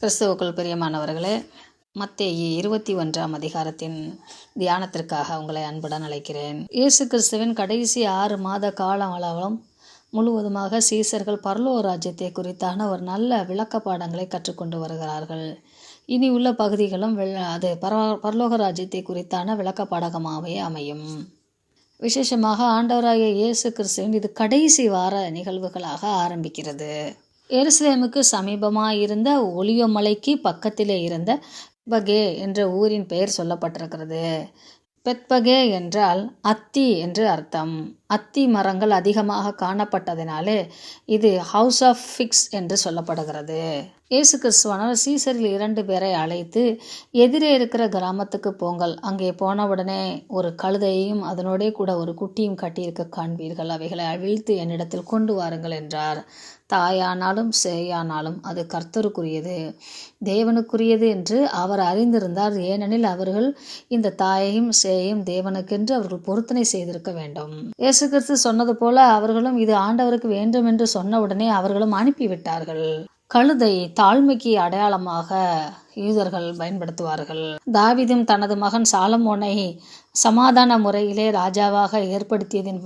கிறிஸ்துவுக்குள் பிரியமானவர்களே மத்தேயு இருபத்தி ஒன்றாம் அதிகாரத்தின் தியானத்திற்காக உங்களை அன்புடன் அழைக்கிறேன். இயேசு கிறிஸ்துவின் கடைசி ஆறு மாத காலம் அளவும் முழுவதுமாக சீசர்கள் பரலோக ராஜ்யத்தை குறித்தான ஒரு நல்ல விளக்க பாடங்களை கற்றுக்கொண்டு வருகிறார்கள். இனி உள்ள பகுதிகளும் வெள்ள- அது பர பரலோக ராஜ்யத்தை குறித்தான விளக்க பாடகமாகவே அமையும். விசேஷமாக ஆண்டவராகிய இயேசு கிறிஸ்துவின் இது கடைசி வார நிகழ்வுகளாக ஆரம்பிக்கிறது. எருசலேமுக்கு சமீபமாக இருந்த ஒலிவமலைக்கு பக்கத்திலே இருந்த பகே என்ற ஊரின் பெயர் சொல்லப்பட்டிருக்கிறது. பெத்பகே என்றால் அத்தி என்று அர்த்தம். அத்தி மரங்கள் அதிகமாக காணப்பட்டதினாலே இது ஹவுஸ் ஆஃப் ஃபிக்ஸ் என்று சொல்லப்படுகிறது. இயேசு கிறிஸ்துவானவர் சீசரில் இரண்டு பேரை அழைத்து எதிரே இருக்கிற கிராமத்துக்கு போங்கள். அங்கே போனவுடனே ஒரு கழுதையையும் அதனோடே கூட ஒரு குட்டியும் கட்டியிருக்க காண்பீர்கள். அவைகளை அவிழ்த்து என்னிடத்தில் கொண்டு வாருங்கள் என்றார். தாயானாலும் சேயானாலும் அது கர்த்தருக்குரியது. தேவனுக்குரியது என்று அவர் அறிந்திருந்தார். ஏனெனில் அவர்கள் இந்த தாயையும் சேயையும் தேவனுக்கென்று அவர்கள் பொருத்தனை செய்திருக்க வேண்டும். இயேசு கிறிஸ்து சொன்னது போல அவர்களும் இது ஆண்டவருக்கு வேண்டும் என்று உடனே அவர்களும் அனுப்பிவிட்டார்கள். கழுதை தாழ்மைக்கு அடையாளமாக யூதர்கள் பயன்படுத்துவார்கள். தாவிதும் தனது மகன் சாலமோனை சமாதான முறையிலே ராஜாவாக ஏற்படுத்தியதின்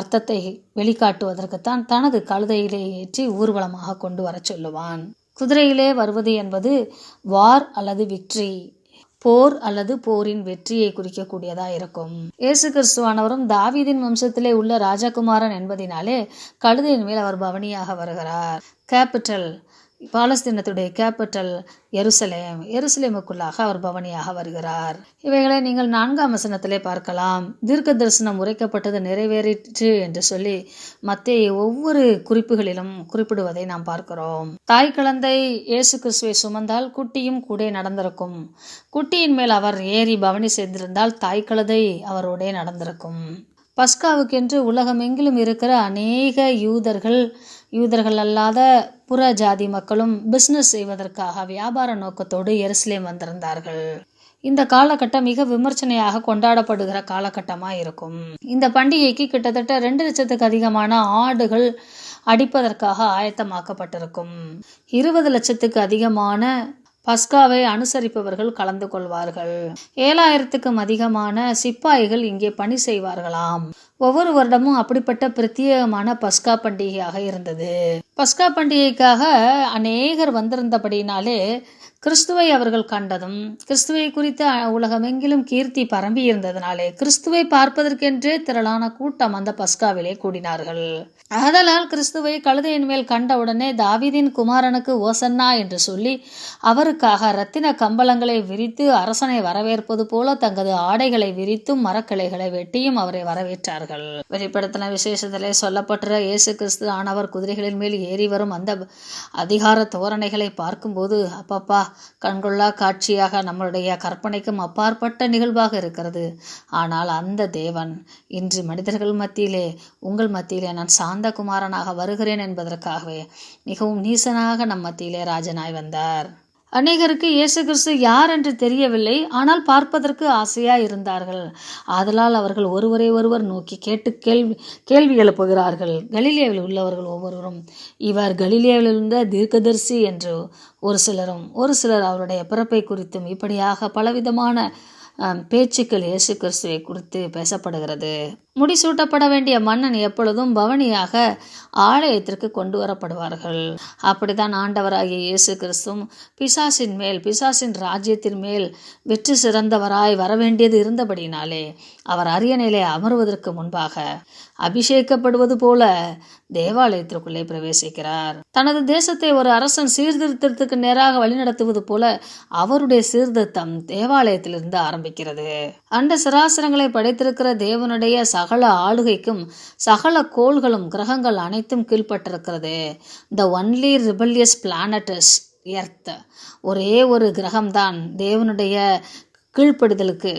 அர்த்தத்தை வெளிக்காட்டுவதற்குத்தான் தனது கழுதையிலே ஏற்றி ஊர்வலமாக கொண்டு வரச் சொல்லுவான். குதிரையிலே வருவது என்பது வார் அல்லது விக்ட்ரி போர் அல்லது போரின் வெற்றியை குறிக்கக்கூடியதா இருக்கும். இயேசு கிறிஸ்துவானவரும் தாவீதின் வம்சத்திலே உள்ள ராஜகுமாரன் என்பதினாலே கழுதையின் மேல் அவர் பவனியாக வருகிறார். கேபிட்டல் பாலஸ்தீனத்துடைய கேபிட்டல் எருசலேம் எருசலேமுக்குள்ளாக அவர் பவனியாக வருகிறார். இவைகளை நீங்கள் நான்காம் வசனத்திலே பார்க்கலாம். தீர்க்க தரிசனம் உரைக்கப்பட்டது நிறைவேறிற்று என்று சொல்லி மத்திய ஒவ்வொரு குறிப்புகளிலும் குறிப்பிடுவதை நாம் பார்க்கிறோம். தாய் குழந்தை இயேசு கிறிஸ்துவை சுமந்தால் குட்டியும் கூட நடந்திருக்கும். குட்டியின் மேல் அவர் ஏறி பவனி செய்திருந்தால் தாய் குழந்தை அவரோடே நடந்திருக்கும். பஸ்காவுக்கென்று உலகமெங்கிலும் இருக்கிற அநேக யூதர்கள் யூதர்கள் அல்லாத புற ஜாதி மக்களும் பிஸ்னஸ் செய்வதற்காக வியாபார நோக்கத்தோடு எருசலேம் வந்திருந்தார்கள். இந்த காலகட்டம் மிக விமர்சனையாக கொண்டாடப்படுகிற காலகட்டமாக இருக்கும். இந்த பண்டிகைக்கு கிட்டத்தட்ட ரெண்டு லட்சத்துக்கு அதிகமான ஆடுகள் அடிப்பதற்காக ஆயத்தமாக்கப்பட்டிருக்கும். இருபது லட்சத்துக்கு அதிகமான பஸ்காவை அனுசரிப்பவர்கள் கலந்து கொள்வார்கள். ஏழாயிரத்துக்கும் அதிகமான சிப்பாய்கள் இங்கே பணி செய்வார்களாம். ஒவ்வொரு வருடமும் அப்படிப்பட்ட பிரத்யேகமான பஸ்கா பண்டிகையாக இருந்தது. பஸ்கா பண்டிகைக்காக அநேகர் வந்திருந்தபடினாலே கிறிஸ்துவை அவர்கள் கண்டதும் கிறிஸ்துவை குறித்த உலகமெங்கிலும் கீர்த்தி பரம்பி இருந்ததினாலே கிறிஸ்துவை பார்ப்பதற்கென்றே திரளான கூட்டம் அந்த பஸ்காவிலே கூடினார்கள். ஆதலால் கிறிஸ்துவை கழுதையின் மேல் கண்டவுடனே தாவிதின் குமாரனுக்கு ஓசன்னா என்று சொல்லி அவருக்காக ரத்தின கம்பளங்களை விரித்து அரசனை வரவேற்பது போல தங்களது ஆடைகளை விரித்தும் மரக்கிளைகளை வெட்டியும் அவரை வரவேற்றார்கள். வெளிப்படுத்தின விசேஷத்திலே சொல்லப்பட்ட இயேசு கிறிஸ்து ஆனவர் குதிரைகளின் மேல் ஏறி வரும் அந்த அதிகார தோரணைகளை பார்க்கும்போது அப்பப்பா கண்கொள்ளா காட்சியாக நம்மளுடைய கற்பனைக்கும் அப்பாற்பட்ட நிகழ்வாக இருக்கிறது. ஆனால் அந்த தேவன் இன்று மனிதர்கள் மத்தியிலே உங்கள் மத்தியிலே நான் சாந்த குமாரனாக வருகிறேன் என்பதற்காகவே மிகவும் நீசனாக நம் மத்தியிலே ராஜனாய் வந்தார். அநேகருக்கு இயேசு கிறிஸ்து யார் என்று தெரியவில்லை ஆனால் பார்ப்பதற்கு ஆசையாக இருந்தார்கள். ஆதலால் அவர்கள் ஒருவரை ஒருவர் நோக்கி கேட்டு கேள்வி கேள்வி எழுப்புகிறார்கள். கலிலியாவில் உள்ளவர்கள் ஒவ்வொருவரும் இவர் கலிலியாவில் இருந்த தீர்க்கதரிசி என்று ஒரு சிலரும் ஒரு சிலர் அவருடைய பிறப்பை குறித்தும் இப்படியாக பலவிதமான பேச்சுக்கள் இயேசு கிறிஸ்துவை குறித்து பேசப்படுகிறது. முடிசூட்டப்பட வேண்டிய மன்னன் எப்பொழுதும் பவனியாக ஆலயத்திற்கு கொண்டு வரப்படுவார்கள். அப்படித்தான் ஆண்டவராகிய இயேசு கிறிஸ்துவும் பிசாசின் மேல் பிசாசின் ராஜ்யத்தின் மேல் வெற்றி சிறந்தவராய் வரவேண்டியது இருந்தபடினாலே அவர் அரியணையிலே அமர்வதற்கு முன்பாக அபிஷேகப்படுவது போல தேவாலயத்திற்குள்ளே பிரவேசிக்கிறார். தனது தேசத்தை ஒரு அரசன் சீர்திருத்தத்துக்கு நேராக வழிநடத்துவது போல அவருடைய சீர்திருத்தம் தேவாலயத்திலிருந்து ஆரம்பிக்கிறது. அண்ட சராசரங்களை படைத்திருக்கிற தேவனுடைய சகல ஆளுகைக்கும் சகல கோள்களும் கிரகங்கள் அனைத்தும் கீழ்ப்பட்டிருக்கிறது. The only rebellious planet is earth ஒரே ஒரு கிரகம்தான் தேவனுடைய கீழ்ப்படுதலுக்கு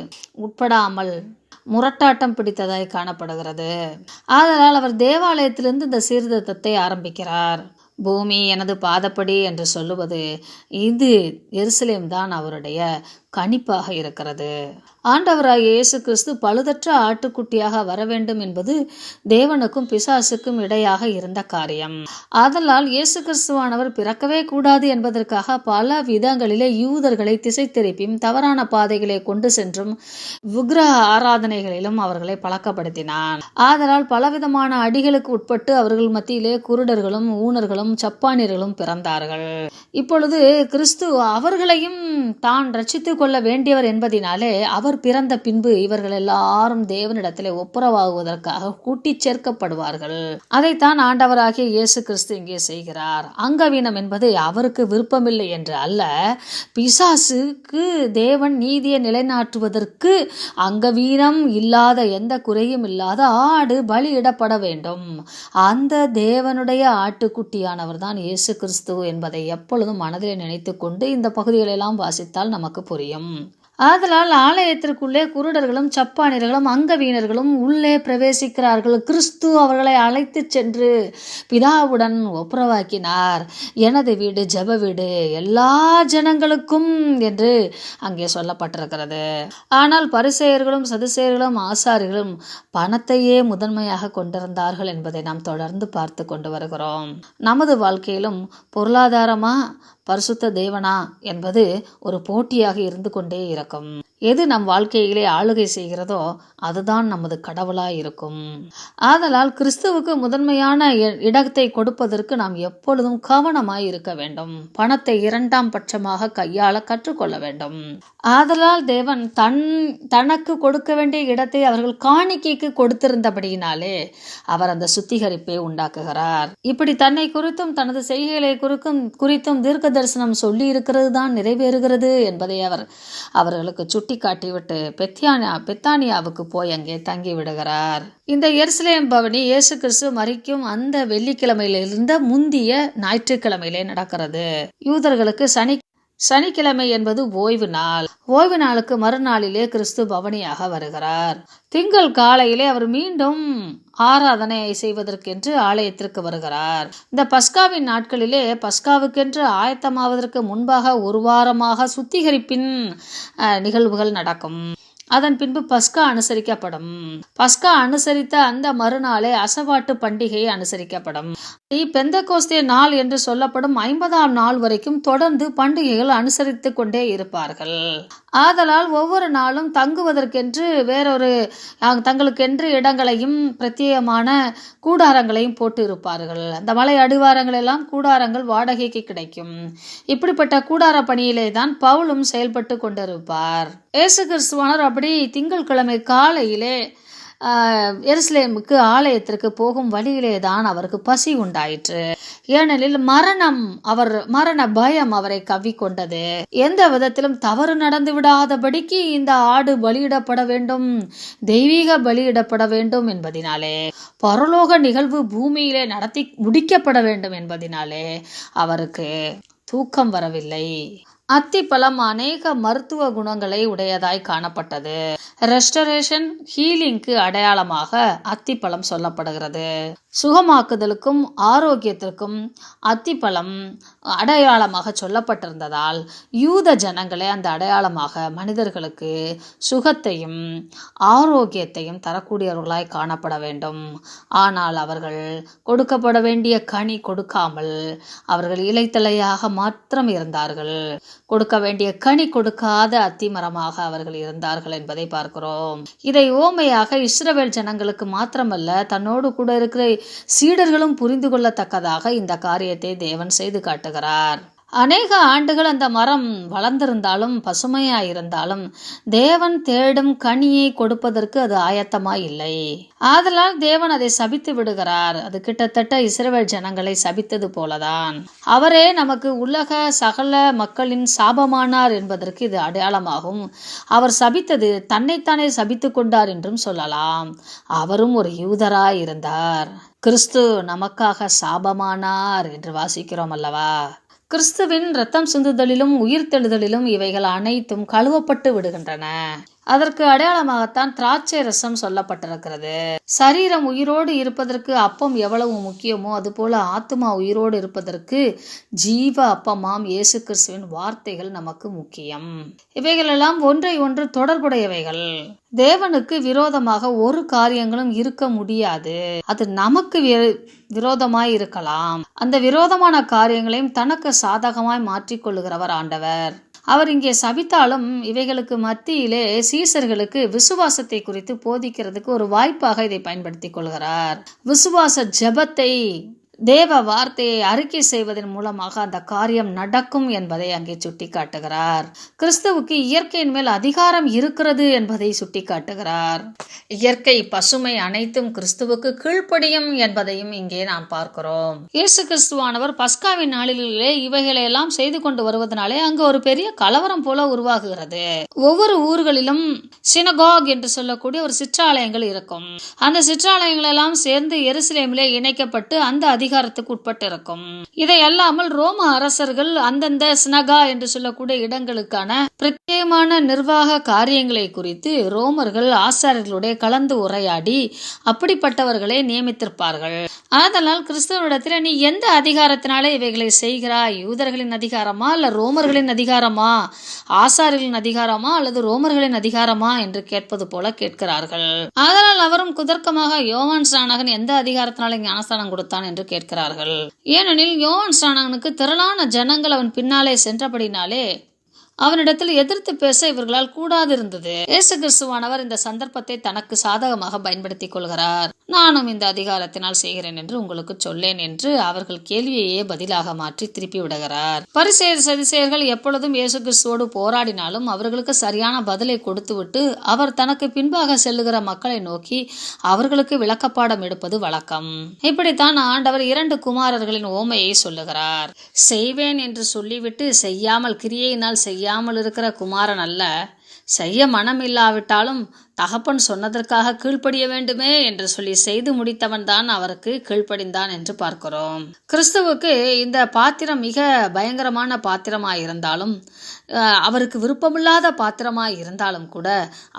உட்படாமல் முரட்டாட்டம் பிடித்ததாய் காணப்படுகிறது. ஆதலால் அவர் தேவாலயத்திலிருந்து இந்த சீர்திருத்தத்தை ஆரம்பிக்கிறார். பூமி எனது பாதப்படி என்று சொல்லுவது இது எருசலேம் தான் அவருடைய கணிப்பாக இருக்கிறது. ஆண்டவராகிய இயேசு கிறிஸ்து பழுதற்ற ஆட்டுக்குட்டியாக வர வேண்டும் என்பது தேவனுக்கும் பிசாசுக்கும் இடையாக இருந்த காரியம். ஆதலால் இயேசு கிறிஸ்துவானவர் பிறக்கவே கூடாது என்பதற்காக பல விதங்களிலே யூதர்களை திசை திருப்பியும் தவறான பாதைகளை கொண்டு சென்றும் விக்கிரக ஆராதனைகளிலும் அவர்களை பழக்கப்படுத்தினான். ஆதலால் பலவிதமான அடிகளுக்கு உட்பட்டு அவர்கள் மத்தியிலே குருடர்களும் ஊனர்களும் சப்பானியர்களும் பிறந்தார்கள். இப்பொழுது கிறிஸ்து அவர்களையும் தான் ரட்சித்துக் கொள்ள வேண்டியவர் என்பதினாலே அவர் பிறந்த பின்பு இவர்கள் எல்லாரும் தேவனிடத்திலே ஒப்புரவாகுவதற்காக கூட்டி சேர்க்கப்படுவார்கள். அதைத்தான் ஆண்டவராகிய இயேசு கிறிஸ்து இங்கே செய்கிறார். அங்கவீனம் என்பது அவருக்கு விருப்பமில்லை என்று அல்ல. பிசாசுக்கு தேவன் நீதியை நிலைநாட்டுவதற்கு அங்கவீனம் இல்லாத எந்த குறையும் இல்லாத ஆடு பலியிடப்பட வேண்டும். அந்த தேவனுடைய ஆட்டுக்குட்டியானவர் தான் இயேசு கிறிஸ்து என்பதை எப்பொழுதும் மனதில் நினைத்து கொண்டு இந்த பகுதிகளெல்லாம் வாசித்தால் நமக்கு புரியும். ஆதலால் ஆலயத்திற்குள்ளே குருடர்களும் சப்பானியர்களும் அங்கவீனர்களும் உள்ளே பிரவேசிக்கிறார்கள். கிறிஸ்து அவர்களை அழைத்து சென்று பிதாவுடன் ஒப்புரவாக்கினார். எனது வீடு ஜெப வீடு எல்லா ஜனங்களுக்கும் என்று அங்கே சொல்லப்பட்டிருக்கிறது. ஆனால் பரிசெயர்களும் சதுசேயர்களும் ஆசாரிகளும் பணத்தையே முதன்மையாக கொண்டிருந்தார்கள் என்பதை நாம் தொடர்ந்து பார்த்து கொண்டு வருகிறோம். நமது வாழ்க்கையிலும் பொருளாதாரமா பரிசுத்த தேவனா என்பது ஒரு போட்டியாக இருந்து கொண்டே இருக்கும் எது நம் வாழ்க்கையிலே ஆளுகை செய்கிறதோ அதுதான் நமது கடவுளாய் இருக்கும். ஆதலால் கிறிஸ்துவுக்கு முதன்மையான இடத்தை கொடுப்பதற்கு நாம் எப்பொழுதும் கவனமாய் இருக்க வேண்டும். பணத்தை இரண்டாம் பட்சமாக கையாள கற்றுக்கொள்ள வேண்டும். ஆதலால் தேவன் தன் தனக்கு கொடுக்க வேண்டிய இடத்தை அவர்கள் காணிக்கைக்கு கொடுத்திருந்தபடியினாலே அவர் அந்த சுத்திகரிப்பை உண்டாக்குகிறார். இப்படி தன்னை குறித்தும் தனது செய்கைகளை குறிக்கும் குறித்தும் தீர்க்க தரிசனம் சொல்லி இருக்கிறது தான் நிறைவேறுகிறது என்பதை அவர் அவர்களுக்கு சுட்டி காட்டிவிட்டு பெத்தியானியா பெத்தானியாவுக்கு போய் அங்கே தங்கி விடுகிறார். இந்த எருசலேம் பவனி இயேசு கிறிஸ்து மறிக்கும் அந்த வெள்ளிக்கிழமையிலிருந்த முந்திய ஞாயிற்றுக்கிழமையிலே நடக்கிறது. யூதர்களுக்கு சனி சனிக்கிழமை என்பது ஓய்வு நாள். ஓய்வு நாளுக்கு மறுநாளிலே கிறிஸ்து பவனியாக வருகிறார். திங்கள் காலையிலே அவர் மீண்டும் ஆராதனை செய்வதற்கென்று ஆலயத்திற்கு வருகிறார். இந்த பஸ்காவின் நாட்களிலே பஸ்காவுக்கென்று ஆயத்தமாவதற்கு முன்பாக ஒரு வாரமாக சுத்திகரிப்பின் அஹ், நிகழ்வுகள் நடக்கும். அதன் பின்பு பஸ்கா அனுசரிக்கப்படும். பஸ்கா அனுசரித்த அந்த மறுநாளே அசவாட்டு பண்டிகை அனுசரிக்கப்படும். பெந்தகோஸ்தே நாள் என்று சொல்லப்படும் ஐம்பதாம் நாள் வரைக்கும் தொடர்ந்து பண்டிகைகள் அனுசரித்து கொண்டே இருப்பார்கள். ஆதலால் ஒவ்வொரு நாளும் தங்குவதற்கென்று வேறொரு தங்களுக்கென்று இடங்களையும் பிரத்யேகமான கூடாரங்களையும் போட்டு இருப்பார்கள். அந்த மலை அடிவாரங்கள் எல்லாம் கூடாரங்கள் வாடகைக்கு கிடைக்கும். இப்படிப்பட்ட கூடார பணியிலே தான் பவுலும் செயல்பட்டு கொண்டிருப்பார். இயேசு கிறிஸ்துவானர் அப்படி திங்கட்கிழமை காலையிலே எருசலேமுக்கு ஆலயத்திற்கு போகும் வழியிலே தான் அவருக்கு பசி உண்டாயிற்று. ஏனெனில் மரணம் அவர் மரண பயம் அவரை கவ்விக்கொண்டது. எந்த விதத்திலும் தவறு நடந்து விடாதபடிக்கு இந்த ஆடு பலியிடப்பட வேண்டும் தெய்வீக பலியிடப்பட வேண்டும் என்பதினாலே பரலோக நிகழ்வு பூமியிலே நடத்தி முடிக்கப்பட வேண்டும் என்பதினாலே அவருக்கு தூக்கம் வரவில்லை. அத்திப்பழம் அநேக மருத்துவ குணங்களை உடையதாய் காணப்பட்டது. ரெஸ்டரேஷன் ஹீலிங்க்கு அடையாளமாக அத்திப்பழம் சொல்லப்படுகிறது. சுகமாக்குதலுக்கும் ஆரோக்கியத்திற்கும் அத்திப்பழம் அடையாளமாக சொல்லப்பட்டிருந்ததால் யூத ஜனங்களே அந்த அடையாளமாக மனிதர்களுக்கு சுகத்தையும் ஆரோக்கியத்தையும் தரக்கூடியவர்களாய் காணப்பட வேண்டும். ஆனால் அவர்கள் கொடுக்கப்பட வேண்டிய கனி கொடுக்காமல் அவர்கள் இலைத்தலையாக மாத்திரம் இருந்தார்கள். கொடுக்க வேண்டிய கனி கொடுக்காத அத்திமரமாக அவர்கள் இருந்தார்கள் என்பதை பார்க்கிறோம். இதை ஓமையாக இஸ்ரவேல் ஜனங்களுக்கு மாத்திரமல்ல தன்னோடு கூட இருக்கிற சீடர்களும் புரிந்து கொள்ளத்தக்கதாக இந்த காரியத்தை தேவன் செய்து காட்டுகிறார். அநேக ஆண்டுகள் அந்த மரம் வளர்ந்திருந்தாலும் பசுமையாயிருந்தாலும் தேவன் தேடும் கனியை கொடுப்பதற்கு அது ஆயத்தமாக இல்லை ஆதலால் தேவன் அதை சபித்து விடுகிறார். அது கிட்டத்தட்ட இஸ்ரவேல் ஜனங்களை சபித்தது போலதான். அவரே நமக்கு உலக சகல மக்களின் சாபமானார் என்பதற்கு இது அடையாளமாகும். அவர் சபித்தது தன்னைத்தானே சபித்து கொண்டார் என்றும் சொல்லலாம். அவரும் ஒரு யூதராய் இருந்தார் கிறிஸ்து நமக்காக சாபமானார் என்று வாசிக்கிறோம் அல்லவா? கிறிஸ்துவின் ரத்தம் சிந்துதலிலும் உயிர்த்தெழுதலிலும் இவைகள் அனைத்தும் கழுவப்பட்டு விடுகின்றன. அதற்கு அடையாளமாகத்தான் திராட்சை ரசம் சொல்லப்பட்டிருக்கிறது. சரீரம் உயிரோடு இருப்பதற்கு அப்பம் எவ்வளவு முக்கியமோ அதுபோல ஆத்மா உயிரோடு இருப்பதற்கு ஜீவ அப்பமாம் இயேசு கிறிஸ்துவின் வார்த்தைகள் நமக்கு முக்கியம். இவைகளெல்லாம் ஒன்றை ஒன்று தொடர்புடையவைகள். தேவனுக்கு விரோதமாக ஒரு காரியங்களும் இருக்க முடியாது. அது நமக்கு விரோதமாய் இருக்கலாம். அந்த விரோதமான காரியங்களையும் தனக்கு சாதகமாய் மாற்றிக்கொள்ளுகிறவர் ஆண்டவர். அவர் இங்கே சபித்தாலும் இவைகளுக்கு மத்தியிலே சீசர்களுக்கு விசுவாசத்தை குறித்து போதிக்கிறதுக்கு ஒரு வாய்ப்பாக இதை பயன்படுத்திக் கொள்கிறார். விசுவாச ஜெபத்தை தேவ வார்த்தையை அறிக்கை செய்வதன் மூலமாக அந்த காரியம் நடக்கும் என்பதை அங்கே சுட்டிக்காட்டுகிறார். கிறிஸ்துவுக்கு இயற்கையின் மேல் அதிகாரம் இருக்கிறது என்பதை சுட்டிக்காட்டுகிறார். இயற்கை பசுமை அனைத்தும் கிறிஸ்துவுக்கு கீழ்ப்படியும் என்பதையும் இங்கே நாம் பார்க்கிறோம். இயேசு கிறிஸ்துவானவர் பஸ்காவின் நாளிலே இவைகளை எல்லாம் செய்து கொண்டு வருவதனாலே அங்கு ஒரு பெரிய கலவரம் போல உருவாகுகிறது. ஒவ்வொரு ஊர்களிலும் சினகாக் என்று சொல்லக்கூடிய ஒரு சிற்றாலயங்கள் இருக்கும். அந்த சிற்றாலயங்கள் எல்லாம் சேர்ந்து எருசலேமிலே இணைக்கப்பட்டு அந்த அதிகாரத்துக்கு உட்பட்டிருக்கும். இதை அல்லாமல் ரோம அரசர்கள் அந்தந்த ஸ்னகா என்று சொல்லக்கூடிய இடங்களுக்கான பிரத்யேகமான நிர்வாக காரியங்களை குறித்து ரோமர்கள் ஆசாரியர்களுடைய கலந்து உரையாடி அப்படிப்பட்டவர்களை நியமித்திருப்பார்கள். ஆதலால் கிறிஸ்தவனிடத்தில் நீ எந்த அதிகாரத்தினாலே இவைகளை செய்கிறாய்? யூதர்களின் அதிகாரமா அல்ல ரோமர்களின் அதிகாரமா? ஆசாரிகளின் அதிகாரமா அல்லது ரோமர்களின் அதிகாரமா என்று கேட்பது போல கேட்கிறார்கள். ஆதலால் அவரும் குதர்க்கமாக யோவான் ஸ்நானகன் எந்த அதிகாரத்தினாலே ஞானஸ்தானம் கொடுத்தான் என்று கேட்கிறார்கள். ஏனெனில் யோவான் ஸ்நானகனுக்கு திரளான ஜனங்கள் அவன் பின்னாலே சென்றபடினாலே அவனிடத்தில் எதிர்த்து பேச இவர்களால் கூடாதிருந்தது. இயேசு கிறிஸ்துவானவர் இந்த சந்தர்ப்பத்தை தனக்கு சாதகமாக பயன்படுத்திக் கொள்கிறார். நானும் இந்த அதிகாரத்தினால் செய்கிறேன் என்று உங்களுக்கு சொல்லேன் என்று அவர்கள் கேள்வியையே பதிலாக மாற்றி திருப்பி விடுகிறார். பரிசெயர் சதிசெயர்கள் எப்பொழுதும் இயேசு கிறிஸ்துவோடு போராடினாலும் அவர்களுக்கு சரியான பதிலை கொடுத்துவிட்டு அவர் தனக்கு பின்பாக செல்லுகிற மக்களை நோக்கி அவர்களுக்கு விளக்கப்பாடம் எடுப்பது வழக்கம். இப்படித்தான் ஆண்டவர் இரண்டு குமாரர்களின் ஓமையை சொல்லுகிறார். செய்வேன் என்று சொல்லிவிட்டு செய்யாமல் கிரியையினால் செய்யாமல் இருக்கிற குமாரன் அல்ல. செய்ய மனம் இல்லாவிட்டாலும் தகப்பன் சொன்னதற்காக கீழ்ப்படிய வேண்டுமே என்று சொல்லி செய்து முடித்தவன் தான் அவருக்கு கீழ்ப்படிந்தான் என்று பார்க்கிறோம். கிறிஸ்துவுக்கு இந்த பாத்திரம் மிக பயங்கரமான பாத்திரமாக இருந்தாலும் அவருக்கு விருப்பமில்லாத பாத்திரமாக இருந்தாலும் கூட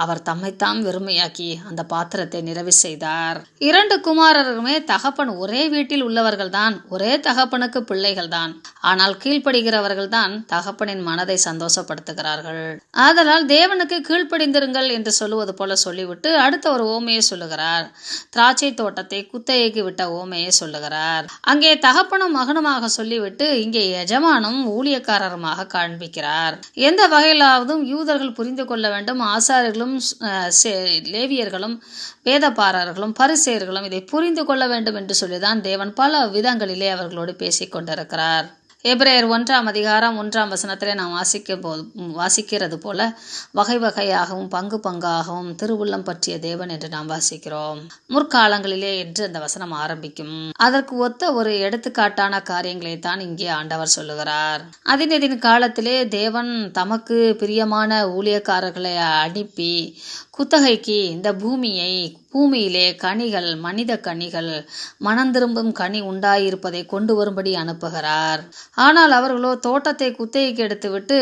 அவர் தம்மைத்தாம் வெறுமையாக்கி அந்த பாத்திரத்தை நிறைவு செய்தார். இரண்டு குமாரருமே தகப்பன் ஒரே வீட்டில் உள்ளவர்கள்தான் ஒரே தகப்பனுக்கு பிள்ளைகள்தான். ஆனால் கீழ்ப்படுகிறவர்கள் தான் தகப்பனின் மனதை சந்தோஷப்படுத்துகிறார்கள். ஆதலால் தேவனுக்கு கீழ்ப்படிந்திருங்கள் என்று சொல்லுவது போல சொல்லிவிட்டு அடுத்த ஒரு ஓமையை சொல்லுகிறார். திராட்சை தோட்டத்தை குத்தகைக்கு விட்ட ஓமையை சொல்லுகிறார். அங்கே தகப்பனும் மகனுமாக சொல்லிவிட்டு இங்கே எஜமானும் ஊழியக்காரருமாக காண்பிக்கிறார். எந்த வகையிலாவதும் யூதர்கள் புரிந்து கொள்ள வேண்டும். ஆசாரியர்களும் லேவியர்களும் வேதபாரர்களும் பரிசெயர்களும் இதை புரிந்து கொள்ள வேண்டும் என்று சொல்லிதான் தேவன் பல விதங்களிலே அவர்களோடு பேசிக் கொண்டிருக்கிறார் எப்ரேயர் ஒன்றாம் அதிகாரம் ஒன்றாம் வசனத்திலே நாம் வாசிக்க போது வாசிக்கிறது போல வகை வகையாகவும் பங்கு பங்காகவும் திருவுள்ளம் பற்றிய தேவன் என்று நாம் வாசிக்கிறோம். முற்காலங்களிலே என்று அந்த வசனம் ஆரம்பிக்கும். அதற்கு ஒத்த ஒரு எடுத்துக்காட்டான காரியங்களை தான் இங்கே ஆண்டவர் சொல்லுகிறார். அதினதின் காலத்திலே தேவன் தமக்கு பிரியமான ஊழியக்காரர்களை அனுப்பி குத்தகைக்கு இந்த பூமியை பூமியிலே கனிகள் மனித கனிகள் மனந்திரும்பும் கனி உண்டாயிருப்பதை கொண்டு வரும்படி அனுப்புகிறார். ஆனால் அவர்களோ தோட்டத்தை குத்தகைக்கு எடுத்துவிட்டு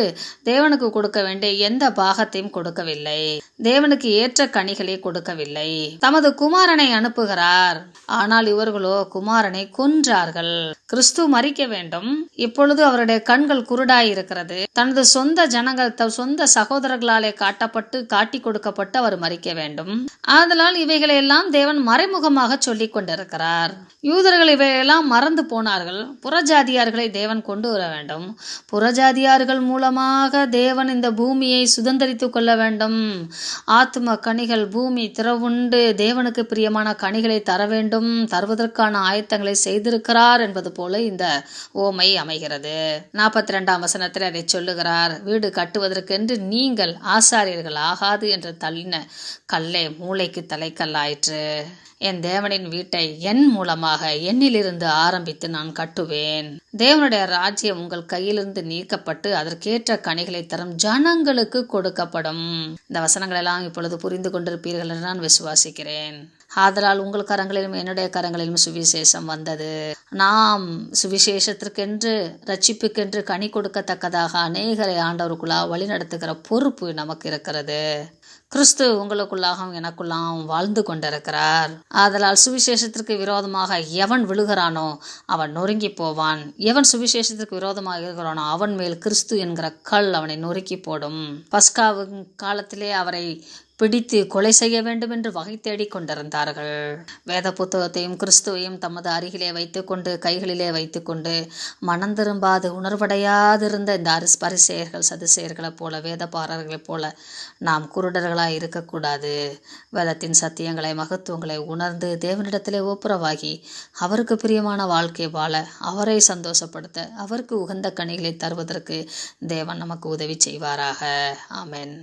தேவனுக்கு கொடுக்க வேண்டிய எந்த பாகத்தையும் கொடுக்கவில்லை. தேவனுக்கு ஏற்ற கனிகளை கொடுக்கவில்லை. தமது குமாரனை அனுப்புகிறார். ஆனால் இவர்களோ குமாரனை கொன்றார்கள். கிறிஸ்து மறிக்க வேண்டும். இப்பொழுது அவருடைய கண்கள் குருடாய் இருக்கிறது தனது சொந்த ஜனங்கள் சொந்த சகோதரர்களாலே காட்டப்பட்டு காட்டி கொடுக்கப்பட்டு அவர் மறிக்க வேண்டும். ஆதலால் இவை இவைகளை எல்லாம் தேவன் மறைமுகமாக சொல்லிக் கொண்டிருக்கிறார். யூதர்கள் இவையெல்லாம் மறந்து போனார்கள். புறஜாதியார்களை தேவன் கொண்டு வர வேண்டும். புறஜாதியார்கள் மூலமாக தேவன் இந்த பூமியை சுதந்தரித்துக் கொள்ள வேண்டும். ஆத்ம கனிகள் பூமி திறவுண்டு தேவனுக்கு பிரியமான கனிகளை தர வேண்டும். தருவதற்கான ஆயத்தங்களை செய்திருக்கிறார் என்பது போல இந்த ஓமை அமைகிறது. நாற்பத்தி ரெண்டாம் வசனத்தில் அதை சொல்லுகிறார். வீடு கட்டுவதற்கென்று நீங்கள் ஆசாரியர்கள் ஆகாது என்று தள்ளின கல்லை மூளைக்கு ஆயிற்று என் தேவனின் வீட்டை என் மூலமாக என்னிலிருந்து ஆரம்பித்து நான் கட்டுவேன். தேவனுடைய ராஜ்யம் உங்கள் கையிலிருந்து நீக்கப்பட்டு அதற்கேற்ற கனிகளை தரும் ஜனங்களுக்கு கொடுக்கப்படும். இந்த வசனங்கள் எல்லாம் இப்பொழுது புரிந்து கொண்டிருப்பீர்கள் என்று நான் விசுவாசிக்கிறேன். ஆதலால் உங்கள் கரங்களிலும் என்னுடைய கரங்களிலும் சுவிசேஷம் வந்தது. நாம் சுவிசேஷத்திற்கென்று ரட்சிப்புக்கென்று கனி கொடுக்கத்தக்கதாக அநேகரை ஆண்டவருக்குள்ளா வழிநடத்துகிற பொறுப்பு நமக்கு இருக்கிறது. கிறிஸ்து உங்களுக்குள்ளாகவும் எனக்குள்ளாகவும் வாழ்ந்து கொண்டிருக்கிறார். ஆதலால் சுவிசேஷத்திற்கு விரோதமாக எவன் விழுகிறானோ அவன் நொறுங்கி போவான். எவன் சுவிசேஷத்திற்கு விரோதமாக இருக்கிறானோ அவன் மேல் கிறிஸ்து என்கிற கல் அவனை நொறுக்கி போடும். பஸ்காவின் காலத்திலே அவரை பிடித்து கொலை செய்ய வேண்டும் என்று வகை தேடிக் கொண்டிருந்தார்கள். வேத புத்தகத்தையும் கிறிஸ்துவையும் தமது அருகிலே வைத்துக்கொண்டு கைகளிலே வைத்துக்கொண்டு மனம் திரும்பாது உணர்வடையாதிருந்த இந்த அரிஸ் பரிசெயர்கள் சதுசெயர்களைப் போல வேதபாரர்களைப் போல நாம் குருடர்களாய் இருக்கக்கூடாது. வேதத்தின் சத்தியங்களை மகத்துவங்களை உணர்ந்து தேவனிடத்திலே ஒப்புரவாகி அவருக்கு பிரியமான வாழ்க்கை வாழ அவரை சந்தோஷப்படுத்த அவருக்கு உகந்த கனிகளை தருவதற்கு தேவன் நமக்கு உதவி செய்வாராக. ஆமேன்.